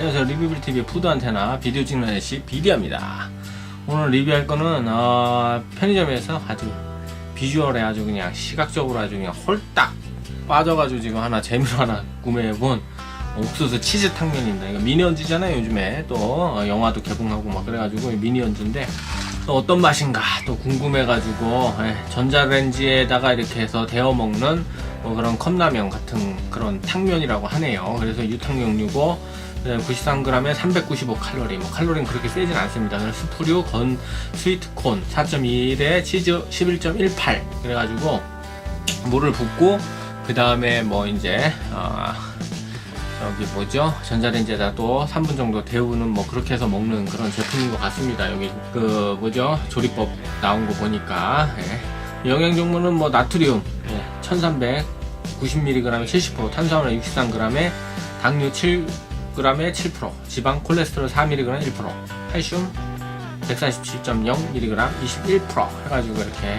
안녕하세요. 리뷰빌TV의 푸드 안테나 비디오 찍는 아저씨 비디아입니다. 오늘 리뷰할 거는 어, 편의점에서 아주 비주얼에 아주 그냥 시각적으로 아주 그냥 홀딱 빠져가지고 지금 하나 재미로 하나 구매해본 옥수수 치즈 탕면입니다. 이거 미니언즈잖아요 요즘에. 또 어, 영화도 개봉하고 막 그래가지고 미니언즈인데 또 어떤 맛인가 또 궁금해가지고 예, 전자레인지에다가 이렇게 해서 데워 먹는 뭐 그런 컵라면 같은 그런 탕면이라고 하네요. 그래서 유탕용류고 93g에 395칼로리. 뭐 칼로리는 그렇게 세진 않습니다. 스프류, 건, 스위트콘 4.1에 치즈 11.18. 그래가지고 물을 붓고 그 다음에 뭐 이제 어, 여기 뭐죠? 전자레인지에다 또 3분 정도 데우는 뭐 그렇게 해서 먹는 그런 제품인 것 같습니다. 여기 그 뭐죠? 조리법 나온 거 보니까 예. 영양 종류는 뭐 나트륨 예. 1390mg에 70%, 탄수화물 63g에 당류 7g에 7%, 지방 콜레스테롤 4mg 1%, 칼슘 147.0mg 21% 해가지고 이렇게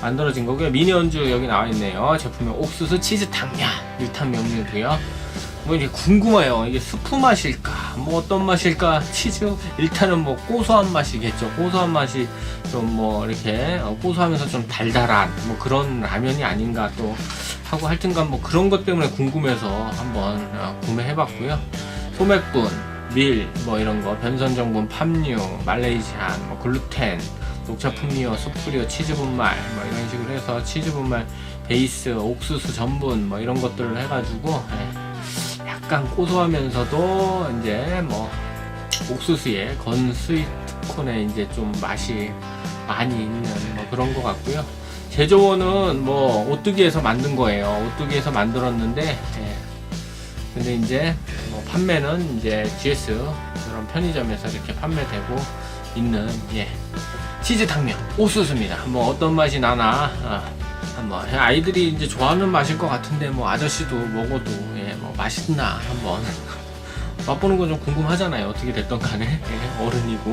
만들어진 거고요. 미니언주 여기 나와 있네요. 제품명 옥수수 치즈 탕면, 유탕면류고요. 뭐 이게 궁금해요. 이게 스프 맛일까? 뭐 어떤 맛일까? 치즈 일단은 뭐 고소한 맛이겠죠. 고소한 맛이 좀 뭐 이렇게 어, 고소하면서 좀 달달한 뭐 그런 라면이 아닌가 또 하고 하여튼간 뭐 그런 것 때문에 궁금해서 한번 어, 구매해봤고요. 소맥분, 밀, 뭐 이런 거, 변선 정분, 팜유, 말레이시안, 뭐 글루텐, 녹차 풍미어, 수프리오, 치즈 분말, 뭐 이런 식으로 해서 치즈 분말, 베이스, 옥수수 전분, 뭐 이런 것들을 해가지고 예, 약간 고소하면서도 이제 뭐 옥수수에 건 스위트콘에 이제 좀 맛이 많이 있는 뭐 그런 것 같고요. 제조원은 뭐 오뚜기에서 만든 거예요. 오뚜기에서 만들었는데 예. 근데 이제 뭐 판매는 이제 GS 그런 편의점에서 이렇게 판매되고 있는 예 치즈 탕면 옥수수입니다. 뭐 어떤 맛이 나나 아, 한번 아이들이 이제 좋아하는 맛일 것 같은데 뭐 아저씨도 먹어도 예 뭐 맛있나 한번 맛보는 건 좀 궁금하잖아요. 어떻게 됐던 간에 예, 어른이고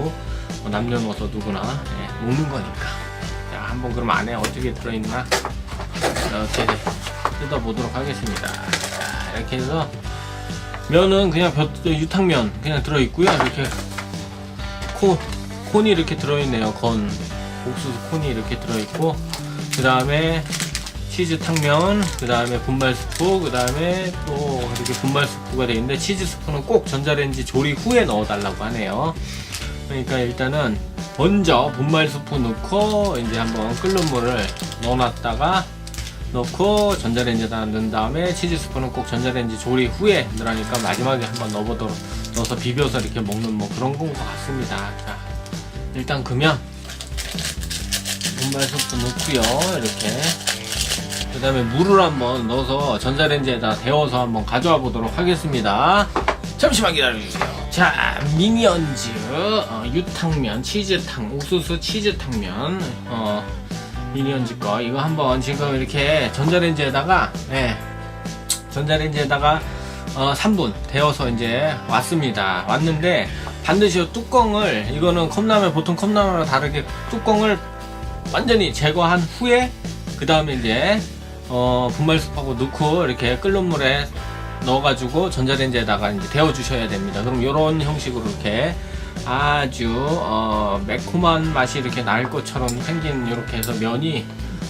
뭐 남녀노소 누구나 예, 먹는 거니까. 자 한번 그럼 안에 어떻게 들어있나 이렇게 뜯어보도록 하겠습니다. 자, 이렇게 해서 면은 그냥 벼, 유탕면 그냥 들어있고요. 이렇게 코 콘이 이렇게 들어있네요. 건 옥수수 콘이 이렇게 들어있고 그 다음에 치즈 탕면, 그 다음에 분말 스프, 그 다음에 또 이렇게 분말 스프가 되어 있는데 치즈 스프는 꼭 전자레인지 조리 후에 넣어 달라고 하네요. 그러니까 일단은 먼저 분말 스프 넣고 이제 한번 끓는 물을 넣어놨다가 넣고 전자레인지에다 넣은 다음에 치즈 스프는 꼭 전자레인지 조리 후에 넣으라니까 마지막에 한번 넣어보도록. 넣어서 비벼서 이렇게 먹는 뭐 그런 건 것 같습니다. 자, 일단 그러면 분말 스프 넣고요 이렇게. 그 다음에 물을 한번 넣어서 전자레인지에다 데워서 한번 가져와 보도록 하겠습니다. 잠시만 기다려주세요. 자 미니언즈 어, 유탕면 치즈탕 옥수수 치즈탕면 어, 미니언즈 거 이거 한번 지금 이렇게 전자레인지에다가 네, 전자레인지에다가 어, 3분 데워서 이제 왔습니다. 왔는데 반드시 이 뚜껑을 이거는 컵라면 보통 컵라면과 다르게 뚜껑을 완전히 제거한 후에 그 다음에 이제 어, 분말수하고 넣고 이렇게 끓는 물에 넣어가지고 전자레인지에다가 이제 데워 주셔야 됩니다. 그럼 이런 형식으로 이렇게 아주 어, 매콤한 맛이 이렇게 날 것처럼 생긴 이렇게 해서 면이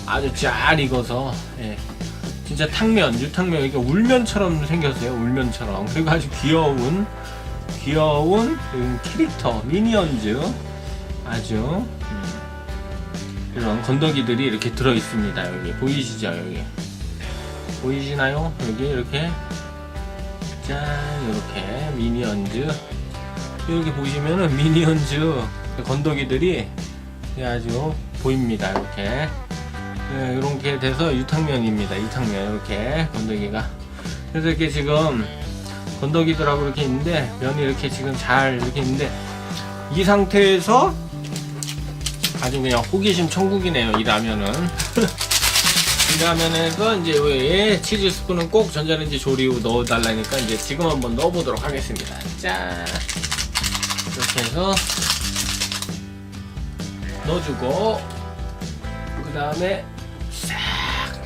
아주 잘 익어서 예, 진짜 탕면 유탕면 이게 울면처럼 생겼어요. 울면처럼 그리고 아주 귀여운 귀여운 음, 캐릭터 미니언즈 아주 음, 이런 건더기들이 이렇게 들어 있습니다. 여기 보이시죠? 여기 보이시나요? 여기 이렇게 짠 이렇게 미니언즈 여기 보시면은 미니언즈 건더기들이 아주 보입니다. 이렇게 네, 이렇게 돼서 유탕면입니다. 유탕면 이렇게 건더기가 그래서 이렇게 지금 건더기들하고 이렇게 있는데 면이 이렇게 지금 잘 이렇게 있는데 이 상태에서 아주 그냥 호기심 천국이네요 이 라면은 이 라면에서 이제 왜 치즈 스프는 꼭 전자레인지 조리 후 넣어달라니까 이제 지금 한번 넣어보도록 하겠습니다. 짠! 이렇게 해서 넣어주고 그 다음에 싹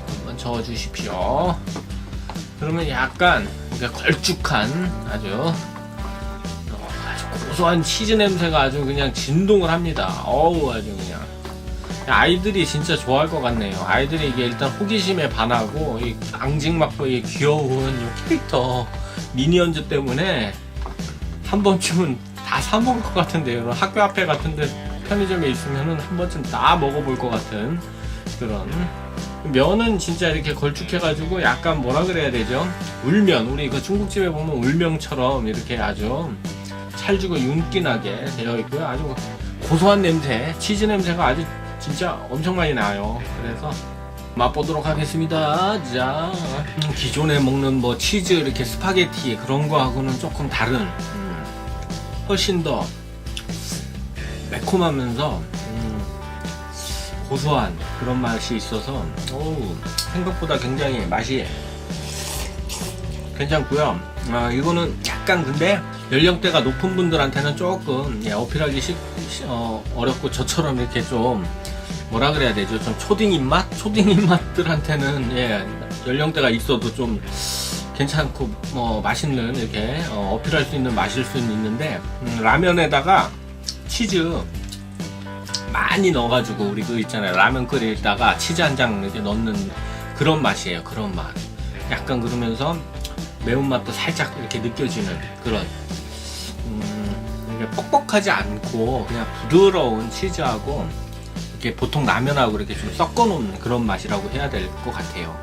한번 저어주십시오. 그러면 약간 이렇게 걸쭉한 아주 고소한 치즈 냄새가 아주 그냥 진동을 합니다. 어우 아주 그냥 아이들이 진짜 좋아할 것 같네요. 아이들이 이게 일단 호기심에 반하고 이 앙증맞고 이 귀여운 이 캐릭터 미니언즈 때문에 한 번쯤은 다 사 먹을 것 같은데요. 학교 앞에 같은데 편의점에 있으면은 한 번쯤 다 먹어볼 것 같은 그런 면은 진짜 이렇게 걸쭉해가지고 약간 뭐라 그래야 되죠? 울면 우리 그 중국집에 보면 울면처럼 이렇게 아주 찰지고 윤기나게 되어 있고요. 아주 고소한 냄새, 치즈 냄새가 아주 진짜 엄청 많이 나요. 그래서 맛보도록 하겠습니다. 자, 음, 기존에 먹는 뭐 치즈 이렇게 스파게티 그런 거하고는 조금 다른, 음, 훨씬 더 매콤하면서 음, 고소한 그런 맛이 있어서 어우, 생각보다 굉장히 맛이 괜찮고요. 아, 이거는 약간 근데 연령대가 높은 분들한테는 조금 예, 어필하기 쉽, 쉬- 어, 어렵고 저처럼 이렇게 좀 뭐라 그래야 되죠? 좀 초딩 입맛? 초딩 입맛들한테는 예, 연령대가 있어도 좀 괜찮고 뭐 맛있는 이렇게 어, 어필할 수 있는 맛일 수는 있는데 음, 라면에다가 치즈 많이 넣어가지고 우리 그 있잖아요 라면 끓이다가 치즈 한 장 이렇게 넣는 그런 맛이에요 그런 맛 약간 그러면서 매운맛도 살짝 이렇게 느껴지는 그런 음, 뻑뻑하지 않고 그냥 부드러운 치즈하고 이렇게 보통 라면하고 이렇게 좀 섞어 놓은 그런 맛이라고 해야 될 것 같아요.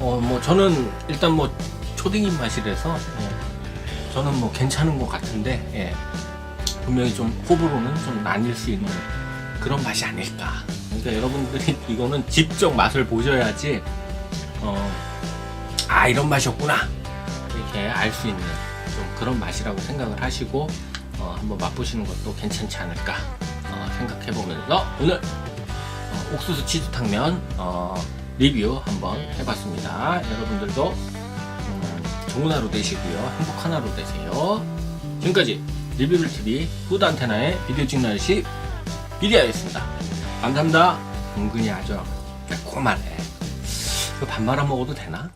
어 뭐 저는 일단 뭐 초딩 입맛이라서 예, 저는 뭐 괜찮은 것 같은데 예, 분명히 좀 호불호는 좀 나뉠 수 있는 그런 맛이 아닐까. 그러니까 여러분들이 이거는 직접 맛을 보셔야지 어, 아 이런 맛이었구나. 이렇게 알 수 있는 좀 그런 맛이라고 생각을 하시고 어, 한번 맛보시는 것도 괜찮지 않을까. 어, 생각해 보면서 오늘 어, 옥수수 치즈탕면 어, 리뷰 한번 해봤습니다. 여러분들도 음, 좋은 하루 되시고요. 행복한 하루 되세요. 지금까지 리뷰를 TV 푸드 안테나의 비디오 찍는 아저씨 비디아였습니다. 감사합니다. 은근히 아주 매콤하네. 이거 밥 말아 먹어도 되나?